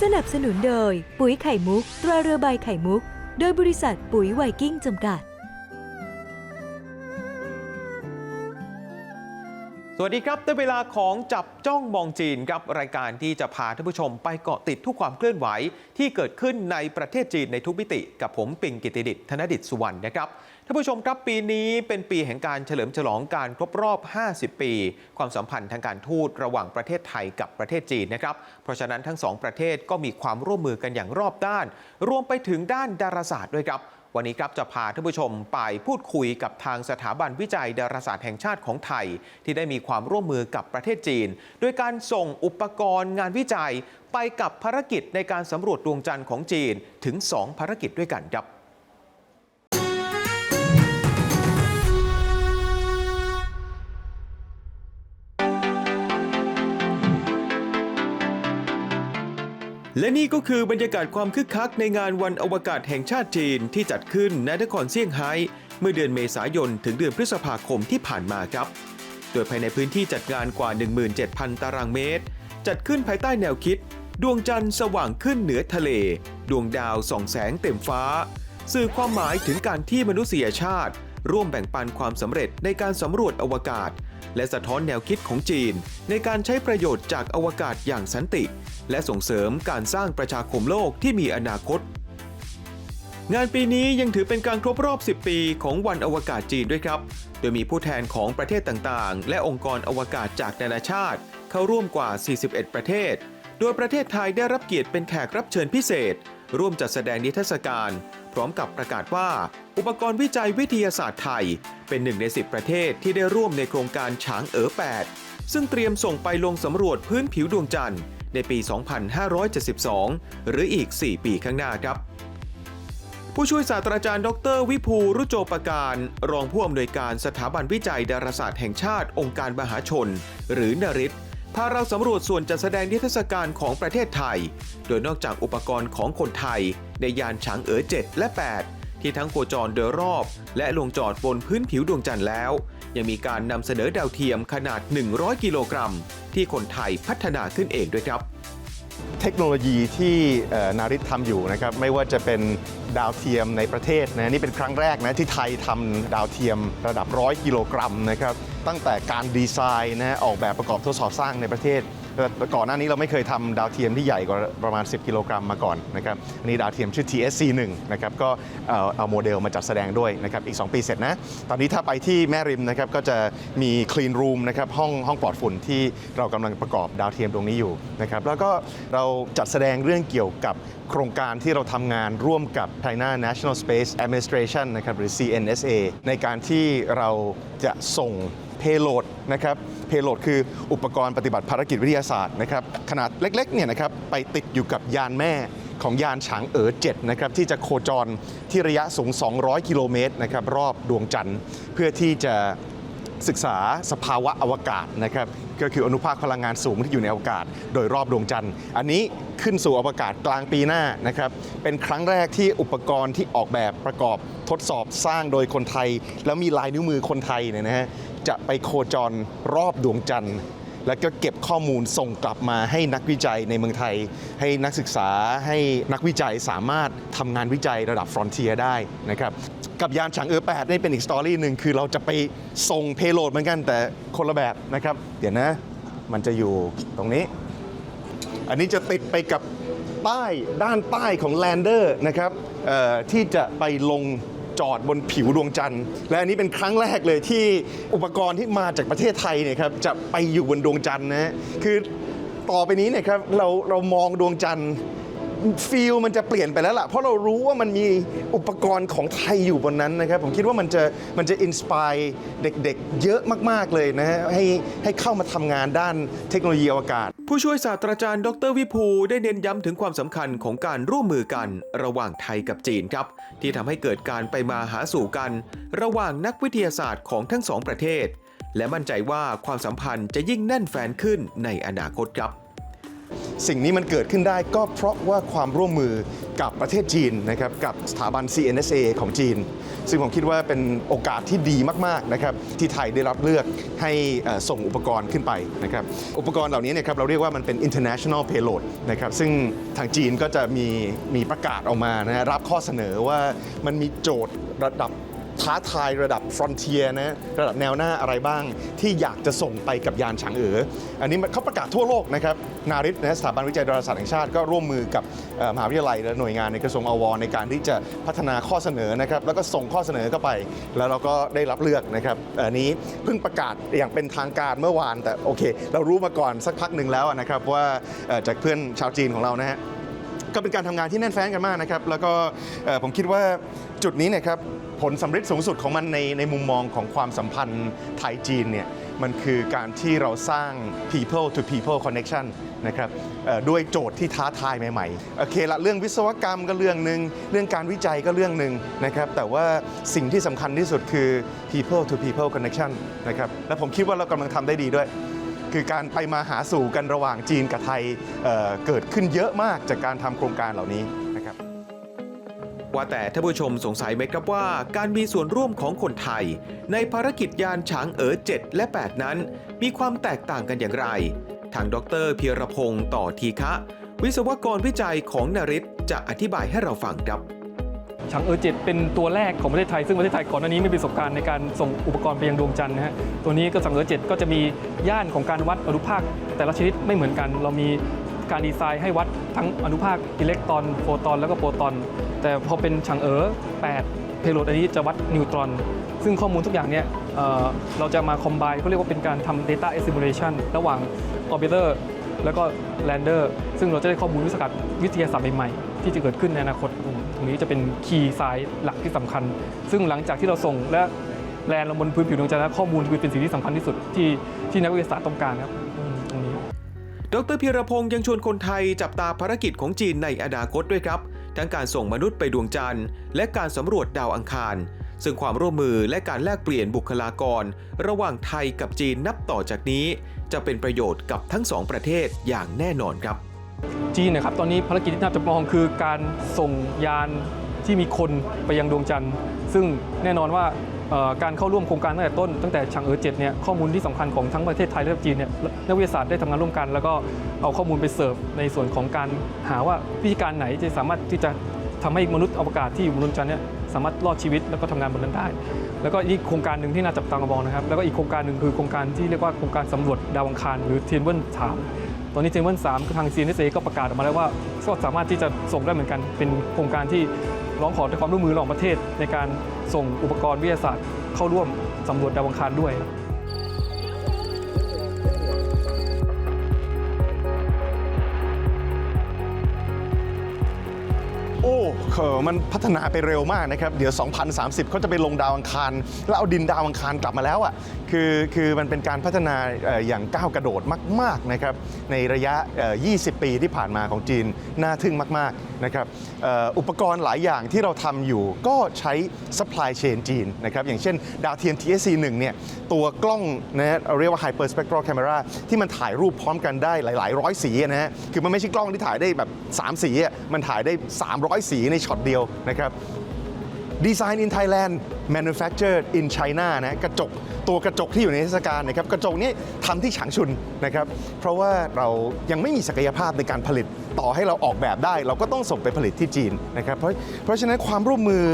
สนับสนุนโดย ปุ๋ยไข่มุก ตราเรือใบไข่มุก โดยบริษัทปุ๋ยไวกิ้งจำกัด สวัสดีครับได้เวลาของจับจ้องมองจีนครับรายการที่จะพาท่านผู้ชมไปเกาะติดทุกความเคลื่อนไหว ที่เกิดขึ้นในประเทศจีนในทุกมิติ กับผมปิงกิติดิษฐ์ธนดิษฐ์สุวรรณนะครับท่านผู้ชมครับปีนี้เป็นปีแห่งการเฉลิมฉลองการครบรอบ 50 ปี ความสัมพันธ์ทางการทูตระหว่างประเทศไทยกับประเทศจีนนะครับเพราะฉะนั้นทั้งสองประเทศก็มีความร่วมมือกันอย่างรอบด้าน รวมไปถึงด้านดาราศาสตร์ด้วยครับ วันนี้ครับจะพาท่านผู้ชมไปพูดคุยกับทางสถาบันวิจัยดาราศาสตร์แห่งชาติของไทย ที่ได้มีความร่วมมือกับประเทศจีน โดยการส่งอุปกรณ์งานวิจัย ไปกับภารกิจในการสำรวจดวงจันทร์ของจีนถึง 2 ภารกิจด้วยกันครับ และนี่ก็คือบรรยากาศความคึกคักในงานวันอวกาศแห่งชาติจีนที่จัดขึ้นณนครเซี่ยงไฮ้เมื่อเดือนเมษายนถึงเดือนพฤษภาคมที่ผ่านมาครับ โดยภายในพื้นที่จัดงานกว่า 17,000 ตารางเมตร จัดขึ้นภายใต้แนวคิด ดวงจันทร์สว่างขึ้นเหนือทะเล ดวงดาวส่องแสงเต็มฟ้า สื่อความหมายถึงการที่มนุษยชาติ ร่วมแบ่งปันความสำเร็จในการสำรวจอวกาศ และสะท้อนแนวคิดของจีน ในการใช้ประโยชน์จากอวกาศอย่างสันติ และส่งเสริมการสร้างประชาคมโลกที่มีอนาคต งานปีนี้ยังถือเป็นการครบรอบ 10 ปีของวันอวกาศจีนด้วยครับ โดยมีผู้แทนของประเทศต่างๆ และองค์กรอวกาศจากนานาชาติ เข้าร่วมกว่า 41 ประเทศ โดยประเทศไทยได้รับเกียรติเป็นแขกรับเชิญพิเศษ ร่วมจัดแสดงนิทรรศการ พร้อมกับประกาศว่า อุปกรณ์วิจัยวิทยาศาสตร์ไทย เป็นหนึ่งใน 10 ประเทศที่ได้ร่วมในโครงการฉางเอ๋อ8 ซึ่งเตรียมส่งไปลงสำรวจพื้นผิวดวงจันทร์ในปี 2572 หรืออีก 4 ปีข้างหน้าครับ ผู้ช่วยศาสตราจารย์ ดร วิภูรุโจปการ รองผู้อำนวยการสถาบันวิจัยดาราศาสตร์แห่งชาติองค์การมหาชน หรือนริศ พาเราสำรวจส่วนจัดแสดงนิทรรศการของประเทศไทย โดยนอกจากอุปกรณ์ของคนไทย ในยานฉางเอ๋อ7 และ 8 ที่ทั้งโคจรโดยรอบ และลงจอดบนพื้นผิวดวงจันทร์แล้ว ยังมีการนำเสนอดาวเทียมขนาด 100 กิโลกรัม ที่คนไทยพัฒนาขึ้นเองด้วยครับ เทคโนโลยีที่นาริตทำอยู่นะครับไม่ว่าจะเป็นดาวเทียมในประเทศนะนี่เป็นครั้งแรกนะที่ไทยทำดาวเทียมระดับร้อยกิโลกรัมนะครับตั้งแต่การดีไซน์นะออกแบบประกอบทดสอบสร้างในประเทศ ก่อนหน้านี้เราไม่เคยทำดาวเทียมที่ใหญ่กว่าประมาณ 10 กิโลกรัมมาก่อนนะครับอันนี้ดาวเทียมชื่อ TSC1 นะครับก็เอาเอาโมเดลมาจัดแสดงด้วยนะครับอีก 2 ปีเสร็จนะตอนนี้ถ้าไปที่แม่ริมนะครับก็จะมีคลีนรูมนะครับห้องห้องปลอดฝุ่นที่เรากำลังประกอบดาวเทียมตรงนี้อยู่นะครับแล้วก็เราจัดแสดงเรื่องเกี่ยวกับโครงการที่เราทำงานร่วมกับ China National Space Administration นะครับหรือ CNSA ในการที่เราจะส่ง payload นะครับ payload คืออุปกรณ์ปฏิบัติภารกิจวิทยาศาสตร์นะครับขนาดเล็กๆเนี่ยนะครับไปติดอยู่กับยานแม่ของยานฉางเอ๋อ7นะครับที่จะโคจรที่ระยะสูง 200 กิโลเมตรนะครับรอบดวงจันทร์ เพื่อที่จะศึกษาสภาวะอวกาศนะครับก็คืออนุภาคพลังงานสูงที่อยู่ในอวกาศ โดยรอบดวงจันทร์ อันนี้ขึ้นสู่อวกาศกลางปีหน้านะครับเป็นครั้งแรกที่อุปกรณ์ที่ออกแบบประกอบทดสอบสร้างโดยคนไทย แล้วมีลายนิ้วมือคนไทยเนี่ยนะฮะ จะไปโคจรรอบดวงจันทร์ แล้วก็เก็บข้อมูลส่งกลับมาให้นักวิจัยในเมืองไทย ให้นักศึกษาให้นักวิจัยสามารถทำงานวิจัยระดับฟรอนเทียได้นะครับกับยานฉางเออ8นี่เป็นอีกสตอรี่หนึ่งคือเราจะไปส่งเพโลดเหมือนกันแต่คนละแบบนะครับ เดี๋ยวนะมันจะอยู่ตรงนี้ อันนี้จะติดไปกับป้ายด้านใต้ของแลนเดอร์นะครับที่จะไปลง จอดบนผิวดวงจันทร์ และอันนี้เป็นครั้งแรกเลยที่อุปกรณ์ที่มาจากประเทศไทยเนี่ยครับจะไปอยู่บนดวงจันทร์นะฮะคือต่อไปนี้เนี่ยครับเราเรามองดวงจันทร์ ฟีลมันจะเปลี่ยนไปแล้วล่ะ เพราะเรารู้ว่ามันมีอุปกรณ์ของไทยอยู่บนนั้นนะครับ ผมคิดว่ามันจะมันจะอินสปายเด็กๆ เยอะมากๆเลยนะฮะให้ให้เข้ามาทำงานด้านเทคโนโลยีอวกาศ ผู้ช่วยศาสตราจารย์ดรวิภูได้เน้นย้ำถึงความสำคัญของการร่วมมือกันระหว่างไทยกับจีนครับ ที่ทำให้เกิดการไปมาหาสู่กัน ระหว่างนักวิทยาศาสตร์ของทั้งสองประเทศ และมั่นใจว่าความสัมพันธ์จะยิ่งแน่นแฟนขึ้นในอนาคตครับ สิ่งนี้มันเกิดขึ้นได้ก็เพราะว่าความร่วมมือกับประเทศจีนนะครับกับสถาบัน CNSA ของจีน ซึ่งผมคิดว่าเป็นโอกาสที่ดีมากๆนะครับที่ไทยได้รับเลือกให้ส่งอุปกรณ์ขึ้นไปนะครับอุปกรณ์เหล่านี้เนี่ยครับเราเรียกว่ามันเป็น international payload นะครับซึ่งทางจีนก็จะมีมีประกาศออกมานะฮะรับข้อเสนอว่ามันมีโจทย์ระดับ ท้าทายระดับ frontier นะระดับแนวหน้าอะไรบ้าง ที่อยากจะส่งไปกับยานฉางเอ๋ออันนี้เขาประกาศทั่วโลกนะครับนาริตนะสถาบันวิจัยดาราศาสตร์แห่งชาติก็ร่วมมือกับมหาวิทยาลัยและหน่วยงานในกระทรวงอวในการที่จะพัฒนาข้อเสนอนะครับแล้วก็ส่งข้อเสนอเข้าไป แล้วเราก็ได้รับเลือกนะครับอันนี้เพิ่งประกาศอย่างเป็นทางการเมื่อวานแต่โอเค เรารู้มาก่อนสักพักหนึ่งแล้วนะครับว่าจากเพื่อนชาวจีนของเรานะฮะ ก็เป็นการทำงานที่แน่นแฟ้นกันมากนะครับแล้วก็ผมคิดว่าจุดนี้เนะครับผลสำเร็จสูงสุดของมันในในมุมมองของความสัมพันธ์ไทยจีนเนี่ยมันคือการที่เราสร้าง people to people connection นะครับด้วยโจทย์ที่ท้าทายใหม่ๆ โอเคละเรื่องวิศวกรรมก็เรื่องหนึ่งเรื่องการวิจัยก็เรื่องหนึ่งนะครับแต่ว่าสิ่งที่สำคัญที่สุดคือ people to people connection นะครับและผมคิดว่าเรากำลังทำได้ดีด้วย คือการไปมาหาสู่กันระหว่างจีนกับไทยเเกิดขึ้นเยอะมากจากการทำโครงการเหล่านี้นะครับว่าแต่ท่านผู้ชมสงสัยไหมครับว่า การมีส่วนร่วมของคนไทย ในภารกิจยานฉางเอ๋อ7และ 8 นั้น มีความแตกต่างกันอย่างไร ทางดรเพียรพงศ์ต่อทีคะ วิศวกรวิจัยของนริศจะอธิบายให้เราฟังครับ ฉางเอ๋อเจ็ดเป็นตัวแรกของประเทศไทย ซึ่งประเทศไทยก่อนหน้านี้ไม่มีประสบการณ์ในการส่งอุปกรณ์ไปยังดวงจันทร์นะฮะตัวนี้ก็ฉางเอ๋อเจ็ดก็จะมีย่านของการวัดอนุภาค แต่ละชนิดไม่เหมือนกัน เรามีการดีไซน์ให้วัดทั้งอนุภาคอิเล็กตรอนโฟตอนแล้วก็โปรตอน แต่พอเป็นฉางเอ๋อ8เพโลดอันนี้จะวัดนิวตรอน ซึ่งข้อมูลทุกอย่างเนี่ยเเราจะมาคอมไบเขาเรียกว่าเป็นการทำ data assimilation ระหว่าง orbiter แล้วก็ lander ซึ่งเราจะได้ข้อมูลวิศาสตร์วิทยาศาสตร์ใหม่ๆ ที่จะเกิดขึ้นในอนาคตตรงนี้จะเป็นคีย์ไซด์หลักที่สำคัญ ซึ่งหลังจากที่เราส่งและแลนลงบนพื้นผิวดวงจันทร์ข้อมูลคือเป็นสิ่งที่สำคัญที่สุดที่ที่นักวิทยาศาสตร์ต้องการครับตรงนี้ ดรพีรพงศ์ยังชวนคนไทยจับตาภารกิจของจีนในอนาคตด้วยครับ ทั้งการส่งมนุษย์ไปดวงจันทร์ และการสำรวจดาวอังคาร ซึ่งความร่วมมือและการแลกเปลี่ยนบุคลากร ระหว่างไทยกับจีนนับต่อจากนี้ จะเป็นประโยชน์กับทั้งสองประเทศอย่างแน่นอนครับ จีนนะครับตอนนี้ภารกิจที่น่าจะมองคือการส่งยานที่มีคนไปยังดวงจันทร์ ซึ่งแน่นอนว่าการเข้าร่วมโครงการตั้งแต่ต้นตั้งแต่ชางเอ๋อเจ็ดเนี่ยข้อมูลที่สำคัญของทั้งประเทศไทยและจีนเนี่ยนักวิทยาศาสตร์ได้ทำงานร่วมกัน แล้วก็เอาข้อมูลไปเสิร์ฟในส่วนของการหาว่าวิธีการไหนจะสามารถที่จะทำให้มนุษย์อวกาศที่อยู่บนดวงจันทร์เนี่ยสามารถรอดชีวิตแล้วก็ทำงานบนนั้นได้ แล้วก็อีกโครงการหนึ่งที่น่าจับตามองนะครับ แล้วก็อีกโครงการหนึ่งคือโครงการที่เรียกว่าโครงการสำรวจดาวอังคารหรือเทียนเวิลถาม ตอนนี้เทมเบิลสามทาง CNSA ก็ประกาศออกมาแล้วว่าก็สามารถที่จะส่งได้เหมือนกัน เป็นโครงการที่ร้องขอความร่วมมือระหว่างประเทศ ในการส่งอุปกรณ์วิทยาศาสตร์ เข้าร่วมสำรวจดาวอังคารด้วยโอ้ เออมันพัฒนาไปเร็วมากนะครับ เดี๋ยว 2030 เขาจะไปลงดาวอังคาร แล้วเอาดินดาวอังคารกลับมาแล้วอะ คือคือมันเป็นการพัฒนาอย่างก้าวกระโดดมาก ๆนะครับ ในระยะ 20 ปีที่ผ่านมาของจีน น่าทึ่งมาก ๆ นะครับอุปกรณ์หลายอย่างที่เราทำอยู่ก็ใช้ supply chain จีนนะครับ อย่างเช่น ดาวเทียม TSC 1เนี่ย ตัวกล้องนะฮะเราเรียกว่า hyper spectral camera ที่มันถ่ายรูปพร้อมกันได้หลาย ๆ ร้อยสีนะฮะ คือมันไม่ใช่กล้องที่ถ่ายได้แบบ 3 สีมันถ่ายได้ 300 สีในช็อตเดียวนะครับดีไซน์อินไทยแลนด์ Manufactured in China นะกระจกตัวกระจกที่อยู่ในเทศกาลนะครับกระจกนี้ทำที่ฉางชุนนะครับเพราะว่าเรายังไม่มีศักยภาพในการผลิตต่อให้เราออกแบบได้ เราก็ต้องส่งไปผลิตที่จีนนะครับเพราะเพราะฉะนั้นความร่วมมือ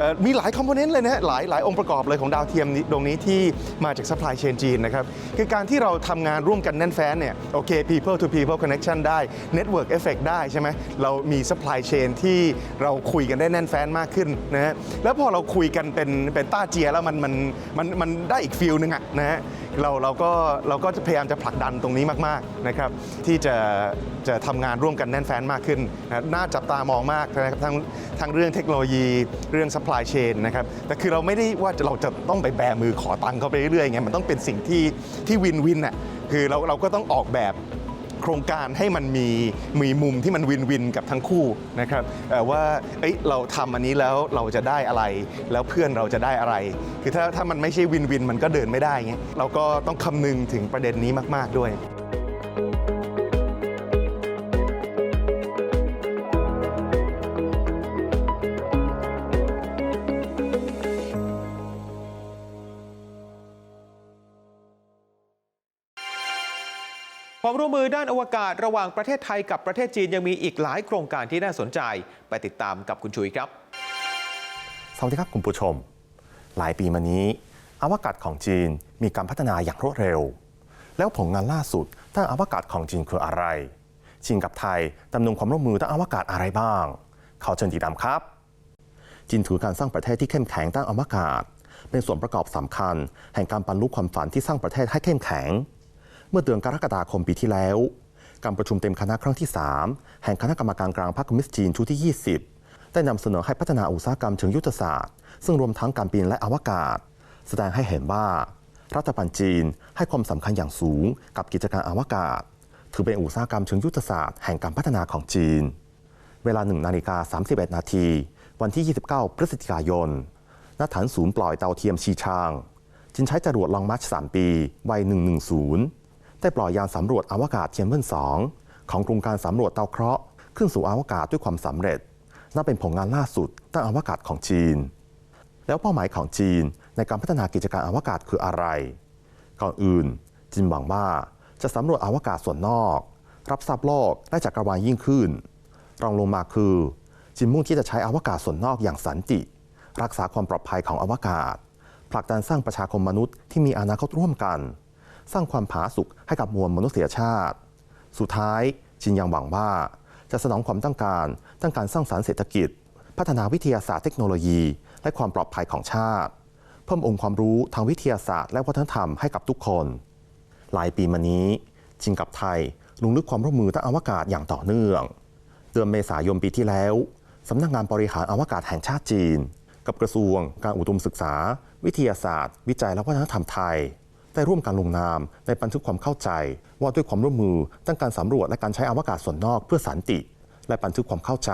อมีหลายคอมโพเนนต์เลยนะหลายหลายองค์ประกอบเลยของดาวเทียมตรงนี้ที่มาจาก supply chain จีนนะครับคือการที่เราทำงานร่วมกันแน่นแฟ้นเนี่ยโอเค people to people connection ได้ network effect ได้ใช่ไหมเรามี supply chain ที่เราคุยกันได้แน่นแฟ้นมากขึ้นนะฮะแล้วพอเราคุยกันเป็นเป็นต้าเจียแล้วมันมันมันมันได้อีกฟิลหนึ่งอะนะฮะเราเราก็เราก็จะพยายามจะผลักดันตรงนี้มากๆนะครับที่จะจะทำงานร่วมกันแน่นแฟ้นมากขึ้นนะน่าจับตามองมากนะครับทั้งทั้งเรื่องเทคโนโลยีเรื่อง supply chain นะครับแต่คือเราไม่ได้ว่าเราจะต้องไปแบมือขอตังค์เขาไปเรื่อยๆไงมันต้องเป็นสิ่งที่ที่วินวินอะคือเราเราก็ต้องออกแบบ โครงการให้มันมีมีมุมที่มันวินวินกับทั้งคู่นะครับว่าเอ้ยเราทำอันนี้แล้วเราจะได้อะไร แล้วเพื่อนเราจะได้อะไร คือถ้าถ้ามันไม่ใช่วินวินมันก็เดินไม่ได้เงี้ยเราก็ต้องคำนึงถึงประเด็นนี้มาก ๆด้วย ร่วมมือด้านอวกาศระหว่างประเทศไทยกับประเทศจีนยังมีอีกหลายโครงการที่น่าสนใจ ไปติดตามกับคุณชุยครับ สวัสดีครับคุณผู้ชม หลายปีมานี้ อวกาศของจีนมีการพัฒนาอย่างรวดเร็ว แล้วผลงานล่าสุดด้านอวกาศของจีนคืออะไร จีนกับไทยดำเนินความร่วมมือด้านอวกาศอะไรบ้างขอเชิญติดตามครับ จีนถือการสร้างประเทศที่เข้มแข็งด้านอวกาศ เป็นส่วนประกอบสำคัญ แห่งการบรรลุความฝันที่สร้างประเทศให้เข้มแข็ง เมื่อเดือนกรกฎาคมปีที่แล้ว การประชุมเต็มคณะครั้งที่ 3 แห่งคณะกรรมการกลางพรรคคอมมิวนิสต์จีนชุดที่ 20 ได้นำเสนอให้พัฒนาอุตสาหกรรมเชิงยุทธศาสตร์ ซึ่งรวมทั้งการบินและอวกาศ แสดงให้เห็นว่า รัฐบาลจีนให้ความสำคัญอย่างสูงกับกิจการอวกาศ ถือเป็นอุตสาหกรรมเชิงยุทธศาสตร์แห่งการพัฒนาของจีน เวลา1นาฬิกา31นาทีวันที่ 29 พฤศจิกายนณฐานศูนย์ปล่อยดาเทียมชีชาง จินใช้จรวดลองมาร์ช3ปีวัย110 ได้ปล่อยยานสำรวจอวกาศเทียมเบิล2ของกรุงการสำรวจดาเคราะห์ขึ้นสู่อวกาศด้วยความสำเร็จนับเป็นผลงานล่าสุดด้านอวกาศของจีน แล้วเป้าหมายของจีนในการพัฒนากิจการอวกาศคืออะไร ก่อนอื่น จีนหวังว่าจะสำรวจอวกาศส่วนนอก รับทราบโลกและจักรวาลยิ่งขึ้น รองลงมาคือจีนมุ่งที่จะใช้อวกาศส่วนนอกอย่างสันติ รักษาความปลอดภัยของอวกาศผลักดันสร้างประชาคมมนุษย์ที่มีอนาคตร่วมกัน สร้างความผาสุกให้กับมวลมนุษยชาติ สุดท้ายจีนยังหวังว่า จะสนองความต้องการด้านการสร้างสรรค์เศรษฐกิจ พัฒนาวิทยาศาสตร์เทคโนโลยี และความปลอดภัยของชาติ เพิ่มองค์ความรู้ทางวิทยาศาสตร์และวัฒนธรรมให้กับทุกคน หลายปีมานี้จีนกับไทยลงลึกความร่วมมือด้านอวกาศอย่างต่อเนื่อง เดือนเมษายนปีที่แล้วสำนักงานบริหารอวกาศแห่งชาติจีน กับกระทรวงการอุดมศึกษา วิทยาศาสตร์ วิจัยและวัฒนธรรมไทย ได้ร่วมกันลงนามในบันทึกความเข้าใจ ว่าด้วยความร่วมมือด้านการสำรวจและการใช้อวกาศส่วนนอกเพื่อสันติ และบันทึกความเข้าใจ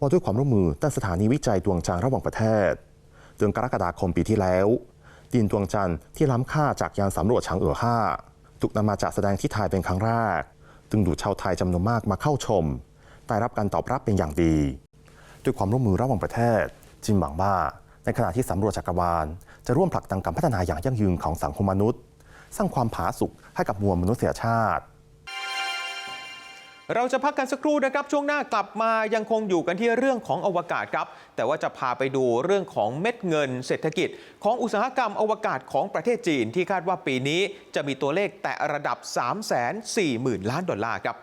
ว่าด้วยความร่วมมือด้านสถานีวิจัยดวงจันทร์ระหว่างประเทศเดือนกรกฎาคมปีที่แล้ว ดินดวงจันทร์ที่ล้ำค่าจากยานสำรวจฉางเอ๋อ5ถูกนำมาจัดแสดงที่ไทยเป็นครั้งแรกดึงดูชาวไทยจำนวนมากมาเข้าชมได้รับการตอบรับเป็นอย่างดี ด้วยความร่วมมือระหว่างประเทศจีนหวังว่า ในขณะที่สำรวจจักรวาล จะร่วมผลักดันการพัฒนาอย่างยั่งยืนของสังคมมนุษย์ สร้างความผาสุกให้กับมวลมนุษยชาติเราจะพักกันสักครู่นะครับ ช่วงหน้ากลับมายังคงอยู่กันที่เรื่องของอวกาศครับ แต่ว่าจะพาไปดูเรื่องของเม็ดเงินเศรษฐกิจ ของอุตสาหกรรมอวกาศของประเทศจีน ที่คาดว่าปีนี้จะมีตัวเลขแตะระดับ 3 4 0 0 0 0 ล้านดอลลาร์ครับ